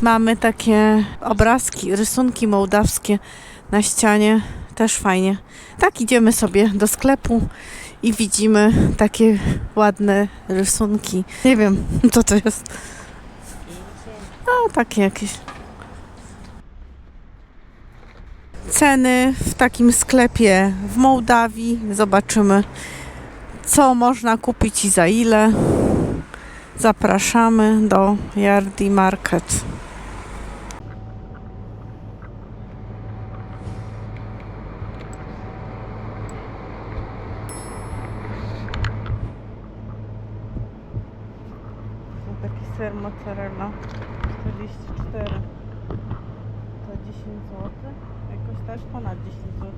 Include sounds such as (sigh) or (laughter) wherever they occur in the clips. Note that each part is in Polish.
Mamy takie obrazki, rysunki mołdawskie na ścianie. Też fajnie. Tak idziemy sobie do sklepu i widzimy takie ładne rysunki. Nie wiem, (laughs) co to jest. A, takie jakieś. Ceny w takim sklepie w Mołdawii. Zobaczymy, co można kupić i za ile. Zapraszamy do Yardi Market. Taki ser mozzarella 44 to 10 zł. Jakoś też ponad 10 zł.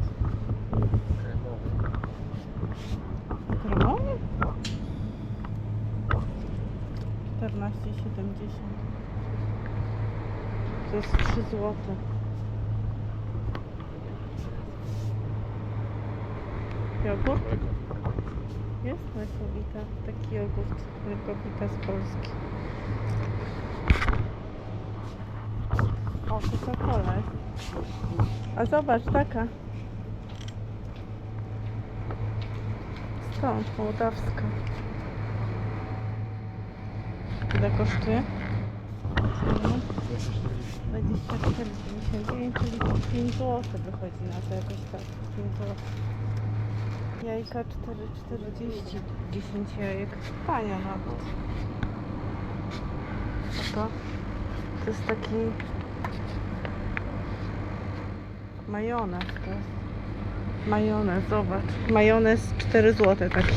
Kremowy? 14,70 To jest 3 zł. Jogurt? Jest lekowita. Taki jogurt lekowita z Polski. O, Coca-Cola. A zobacz, taka. Stąd, mołdawska. Ile kosztuje? Ceny? 24,99, czyli 5 zł wychodzi na to jakoś tak. 5 zł. Jajka 4,40, 10 jajek. Tanio nawet. Co to? To jest taki majonez. To jest majonez, zobacz. Majonez 4 zł taki.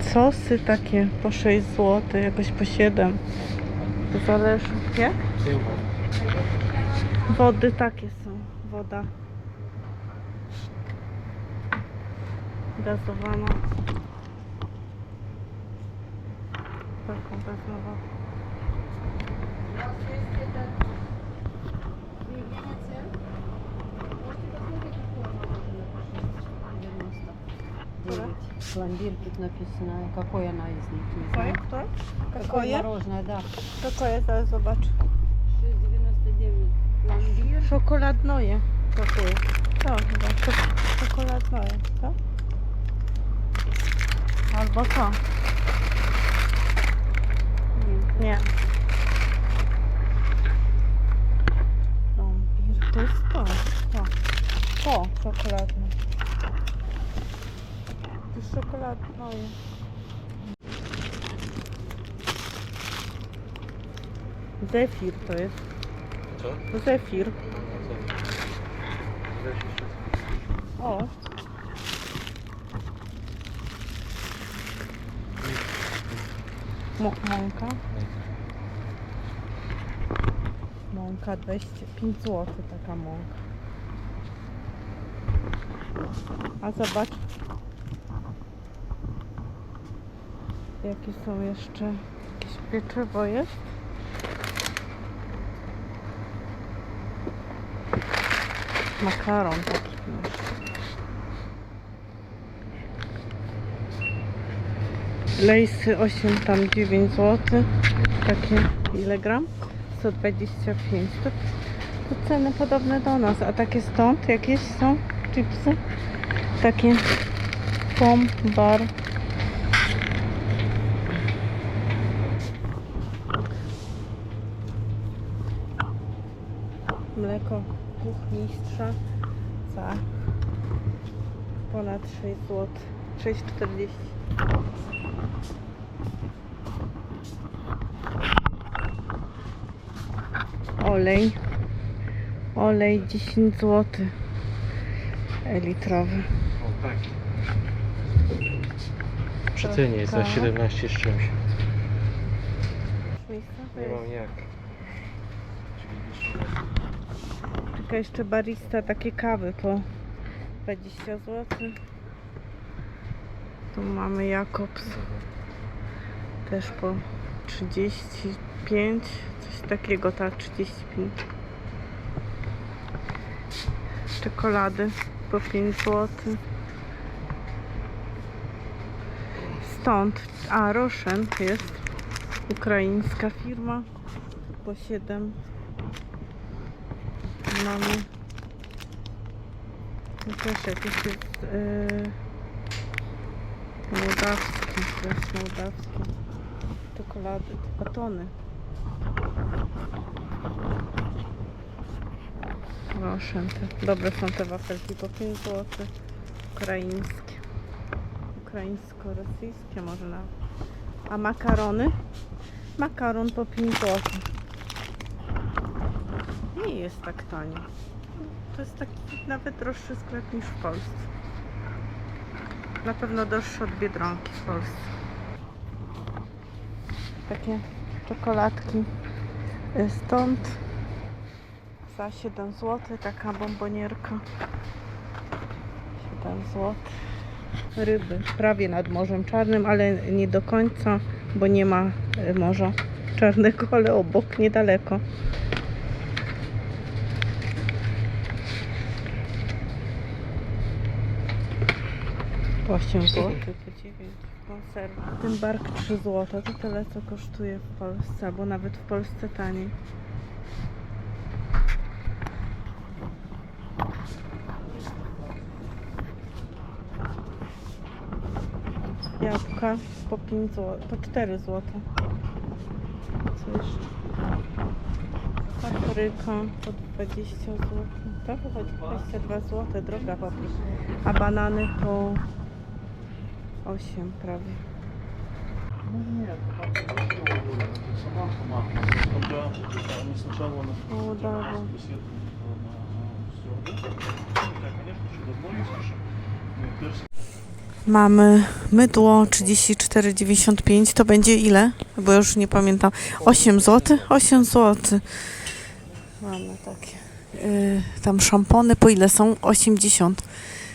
Sosy takie po 6 zł, jakoś po 7. To zależy. Jak? Wody takie są Woda gazowana. Taką gazową. Пломбир тут написано. Какой она из них? Не Какое? знаю. Кто? Какое Какое? мороженое, да. Какое? Zaraz zobacz. Czekoladnoje pakuje. To chyba, czekoladnoje, co? Albo co? Nie. Wampir, to jest to. To, to czekoladne. To jest czekoladnoje. Zefir to jest. Co? Zefir. O. Mąka. Mąka 25 zł taka mąka. A zobacz. Jakie są jeszcze jakieś pieczywo jest? Makaron taki. Lejsy 8 tam 9 zł. Takie ile gram? 125. To, to ceny podobne do nas. A takie stąd jakieś są chipsy? Takie pom bar. Mleko kuchmistrza za ponad 6 zł. 6,40. Olej. Olej 10 zł. Litrowy. Tak. Przy cenie jest za Kawa. 17 z czymś. Nie jest. mam jak. Czeka jeszcze barista takie kawy po 20 zł. Tu mamy Jakobs też po 35, coś takiego, tak, 35. Czekolady po 5 zł. stąd. A, Roszen jest. Ukraińska firma. Po 7. Mamy. No też jakiś jest yy, mołdawski. To jest mołdawski. Czekolady, batony. Roszen. Te. Dobre są te wafelki po 5 zł. Ukraińskie. Ukraińsko-rosyjskie może nawet. A makarony? Makaron po 5 zł. Jest tak tanio. To jest taki nawet droższy sklep niż w Polsce. Na pewno droższy od Biedronki w Polsce. Takie czekoladki y, stąd za 7 zł taka bombonierka 7 zł ryby prawie nad Morzem Czarnym, ale nie do końca, bo nie ma y, Morza Czarnego, (laughs) ale obok, niedaleko. Po 8 zł, po 9 konserwa. Ten bark 3 zł, to tyle co kosztuje w Polsce, albo nawet w Polsce taniej. Jabłka po 5 zł, po 4 zł. Co jeszcze? Papryka po 20 zł. To wychodzi 22 zł, droga papryka. A banany po 8 prawie. Они сначала на О, да, да. беседу на стюарде. Да, конечно, еще давно слушай. Ну, персик Mamy mydło 34,95 to będzie ile? Bo już nie pamiętam. 8 zł? 8 zł. Mamy takie. Yy, tam szampony po ile są? 80.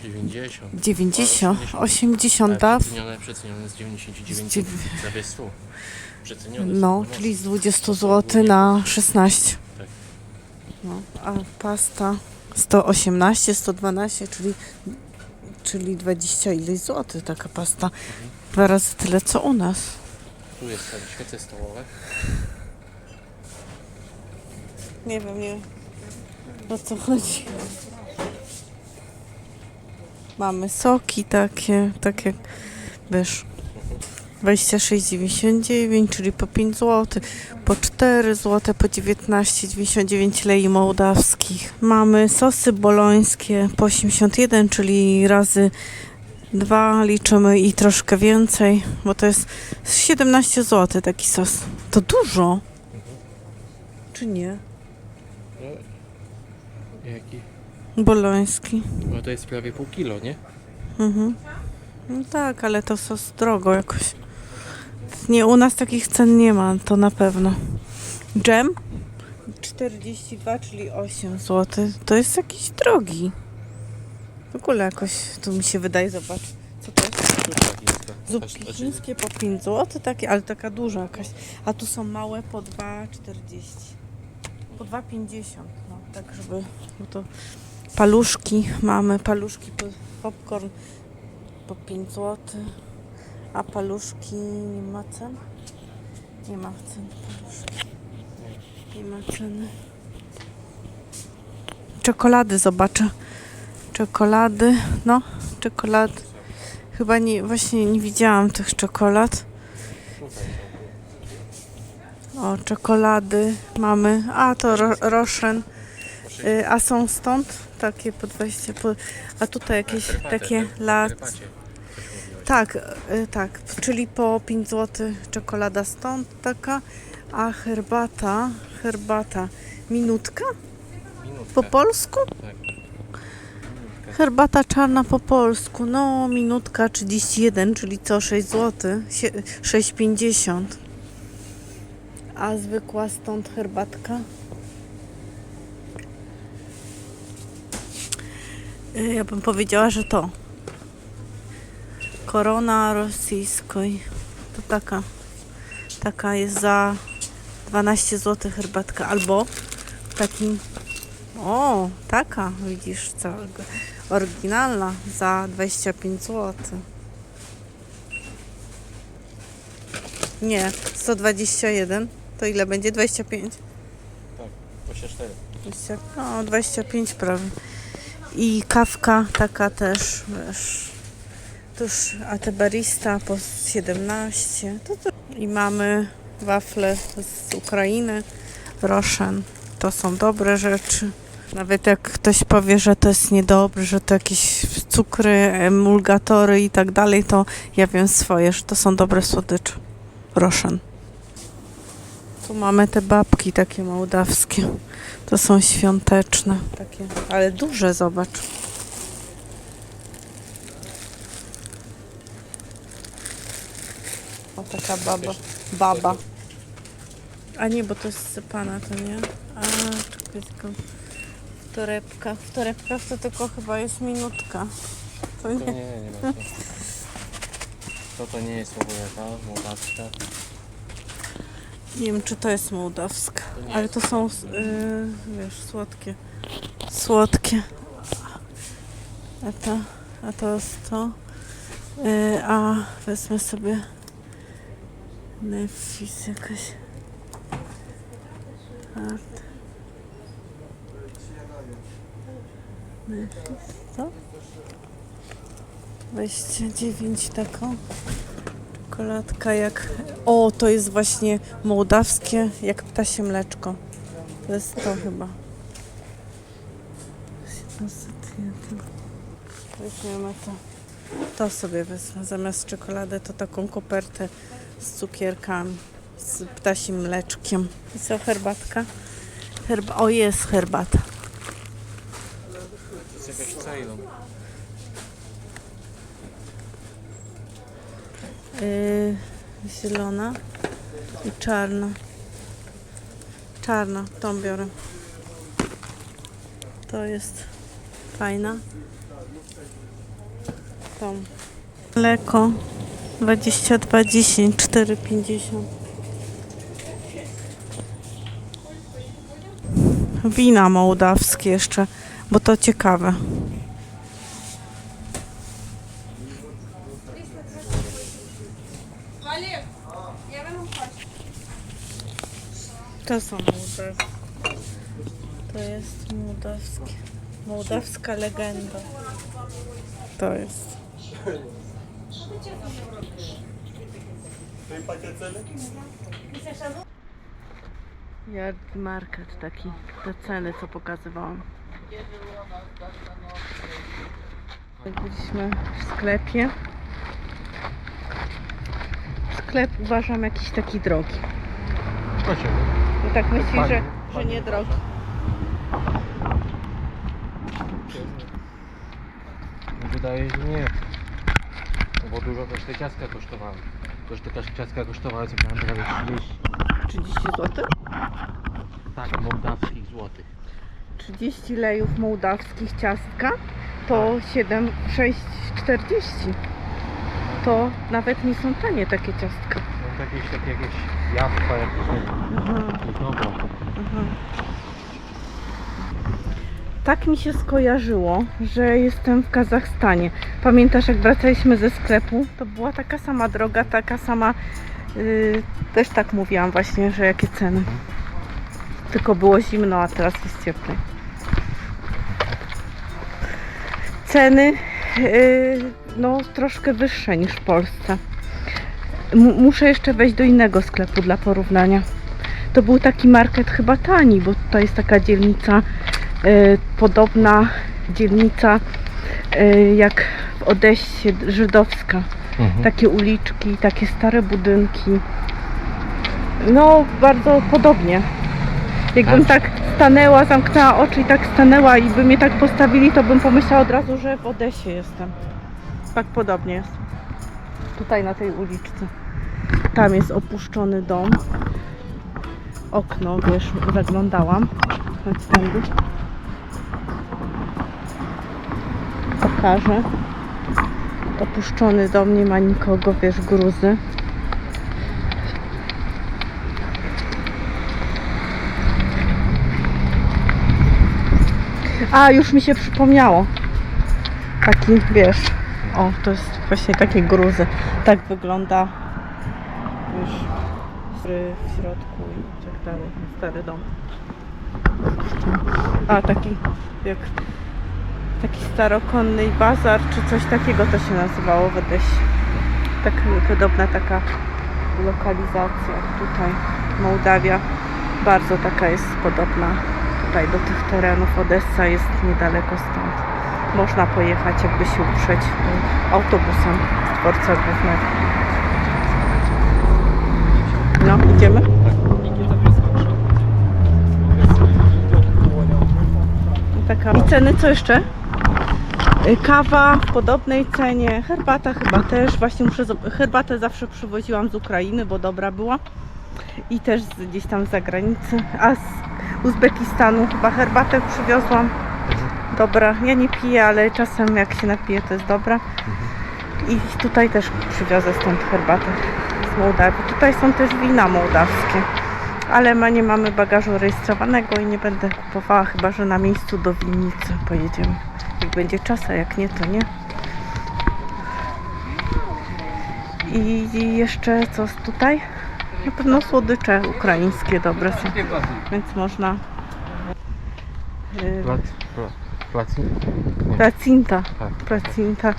90. 90. 80 daw. Przecenione, przecenione z 99 Z dziew- prawie 100. Przecenione. No, są, czyli z 20 zł na 16. Tak. No, a pasta 118, 112, czyli, czyli 20 ileś złotych taka pasta. Dwa razy tyle co u nas. Tu jest tam świece stołowe. Nie wiem, nie o co chodzi. Mamy soki takie, takie, wiesz, 26,99, czyli po 5 zł, po 4 zł, po 19,99 lei mołdawskich. Mamy sosy bolońskie po 81, czyli razy 2 liczymy i troszkę więcej, bo to jest 17 zł taki sos. To dużo, czy nie? Jaki? Boloński. No to jest prawie pół kilo, nie? Mhm. No tak, ale to sos drogo jakoś. Nie, u nas takich cen nie ma, to na pewno. Dżem? 42, czyli 8 zł. To jest jakiś drogi. W ogóle jakoś tu mi się wydaje, zobacz. Co to jest? Zupki chińskie po 5 zł, takie, ale taka duża jakaś. A tu są małe po 2,40. Po 2,50. No, tak żeby. Bo to paluszki mamy, paluszki, po- popcorn po 5 zł. A paluszki nie ma cen? Nie ma cen paluszki. Nie ma ceny. Czekolady zobaczę. Czekolady, no, czekolady. Chyba nie, właśnie nie widziałam tych czekolad. O, czekolady mamy. A, to ro, Roszen. Y, a są stąd takie po 20. Po, a tutaj jakieś takie lat. Tak, y, tak, czyli po 5 zł czekolada stąd taka, a herbata, herbata, minutka po polsku? Tak. Herbata czarna po polsku, no minutka 31, czyli co 6 zł, Sie- 6,50. A zwykła stąd herbatka? Ja bym powiedziała, że to. Korona rosyjskiej. To taka. Taka jest za 12 zł herbatka. Albo w takim. O, taka, widzisz, całego. Oryginalna za 25 zł. Nie, 121. To ile będzie? 25? 24. 20, no, 25 prawie. I kawka taka też, wiesz, tuż, a te barista po 17. To, to. I mamy wafle z Ukrainy, Roszen. To są dobre rzeczy. Nawet jak ktoś powie, że to jest niedobre, że to jakieś cukry, emulgatory i tak dalej, to ja wiem swoje, że to są dobre słodycze. Roszen. Tu mamy te babki takie mołdawskie. To są świąteczne, takie, ale duże, zobacz. O, taka baba. Baba. A nie, bo to jest sypana, to nie? A, czekaj, tylko w torebkach. W torebkach to tylko chyba jest minutka. To To nie, nie. nie, nie ma. To to nie jest Słowojaka, Mołdawska. Nie wiem, czy to jest mołdawska, ale to są, yy, wiesz, słodkie. Słodkie. A to, a to jest to. Yy, a wezmę sobie Nefis jakaś. Art. Nefis, co? 29 taką. Czekoladka jak... O, to jest właśnie mołdawskie, jak ptasie mleczko. To jest to chyba. Weźmiemy to. To sobie wezmę. Zamiast czekolady to taką kopertę z cukierkami, z ptasim mleczkiem. I co, herbatka? Herba... O, jest herbata. To jest jakaś. Yy, zielona i czarna. Czarna, tą biorę. To jest fajna. Tą. Mleko 22, 10, 4, 50. Wina mołdawskie jeszcze, bo to ciekawe. To są mołdawskie. To jest mołdawskie. Mołdawska legenda. To jest. Yard market taki, te ceny co pokazywałam. Jak byliśmy w sklepie. Sklep uważam jakiś taki drogi. Dlaczego? No tak myśli, że, że nie drogi. Wydaje się, że nie. No Bo dużo też te ciastka kosztowały. Też te ciastka kosztowały co tam prawie 30. 30 zł? Tak, mołdawskich złotych. 30 lejów mołdawskich ciastka to 7, 6, 40. To nawet nie są tanie takie ciastka. No to jakieś takie jakieś jabłka, jakieś Aha, nie dobra. aha. Tak mi się skojarzyło, że jestem w Kazachstanie. Pamiętasz jak wracaliśmy ze sklepu? To była taka sama droga, taka sama... Yy, też tak mówiłam właśnie, że jakie ceny. Tylko było zimno, a teraz jest cieplej. Ceny yy, no troszkę wyższe niż w Polsce. M- muszę jeszcze wejść do innego sklepu dla porównania. To był taki market chyba tani, bo to jest taka dzielnica yy, podobna dzielnica yy, jak w Odessie żydowska. Mhm. Takie uliczki, takie stare budynki. No, bardzo podobnie. Jakbym A- tak stanęła, zamknęła oczy i tak stanęła i by mnie tak postawili, to bym pomyślała od razu, że w Odesie jestem. Tak podobnie jest. Tutaj na tej uliczce. Tam jest opuszczony dom. Okno, wiesz, zaglądałam. Chodź tędy. Pokażę. Opuszczony dom, nie ma nikogo, wiesz, gruzy. A, już mi się przypomniało. Taki, wiesz, o, to jest właśnie takie gruzy. Tak wygląda, wiesz, w środku i tak dalej. Stary dom. A taki jak taki starokonny bazar czy coś takiego to się nazywało w. Tak podobna taka lokalizacja tutaj Mołdawia bardzo taka jest podobna tutaj do tych terenów. Odessa jest niedaleko stąd. Można pojechać jakby się uprzeć y, autobusem z dworca głównego. No, idziemy? Taka. I ceny co jeszcze? Y, Kawa w podobnej cenie, herbata chyba też. Właśnie muszę herbatę zawsze przywoziłam z Ukrainy, bo dobra była. I też gdzieś tam z zagranicy. A z Uzbekistanu chyba herbatę przywiozłam. Dobra, ja nie piję, ale czasem jak się napiję to jest dobra. I tutaj też przywiozę stąd herbatę z Mołdawii. Tutaj są też wina mołdawskie. Ale ma, nie mamy bagażu rejestrowanego i nie będę kupowała, chyba że na miejscu do winnicy pojedziemy. Jak będzie czas, a jak nie, to nie. I jeszcze co tutaj? Na pewno słodycze ukraińskie dobre są, więc można. Plac, pla, placu? Nie. Placinta. Tak. Placinta.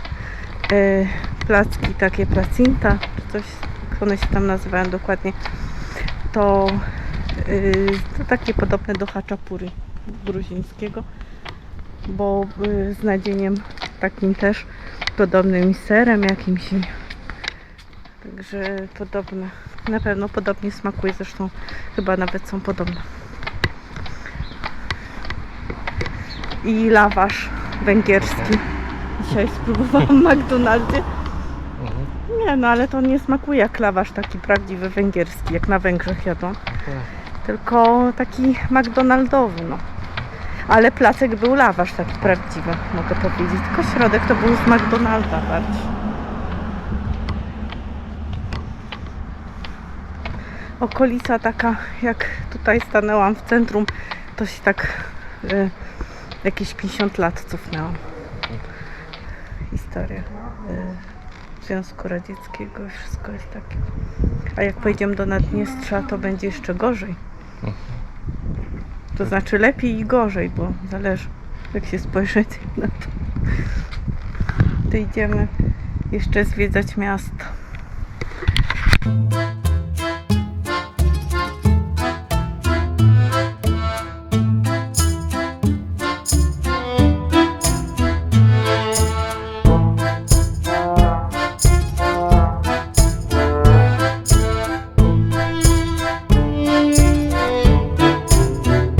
Yy, placki takie placinta, czy coś, jak one się tam nazywają dokładnie. To, yy, to takie podobne do haczapury gruzińskiego, bo yy, z nadzieniem takim też podobnym i serem jakimś. Także podobne. Na pewno podobnie smakuje, zresztą chyba nawet są podobne. I lawasz węgierski. Dzisiaj spróbowałam w McDonaldzie. Nie, no ale to nie smakuje jak lawasz taki prawdziwy węgierski, jak na Węgrzech. Tak. Tylko taki McDonaldowy, no. Ale placek był lawasz taki prawdziwy, mogę powiedzieć. Tylko środek to był z McDonalda bardziej. Okolica taka, jak tutaj stanęłam w centrum, to się tak y, jakieś 50 lat cofnęłam. Historia y, Związku Radzieckiego i wszystko jest takie. A jak pojedziemy do Naddniestrza, to będzie jeszcze gorzej. To znaczy lepiej i gorzej, bo zależy jak się spojrzeć na to. To idziemy jeszcze zwiedzać miasto.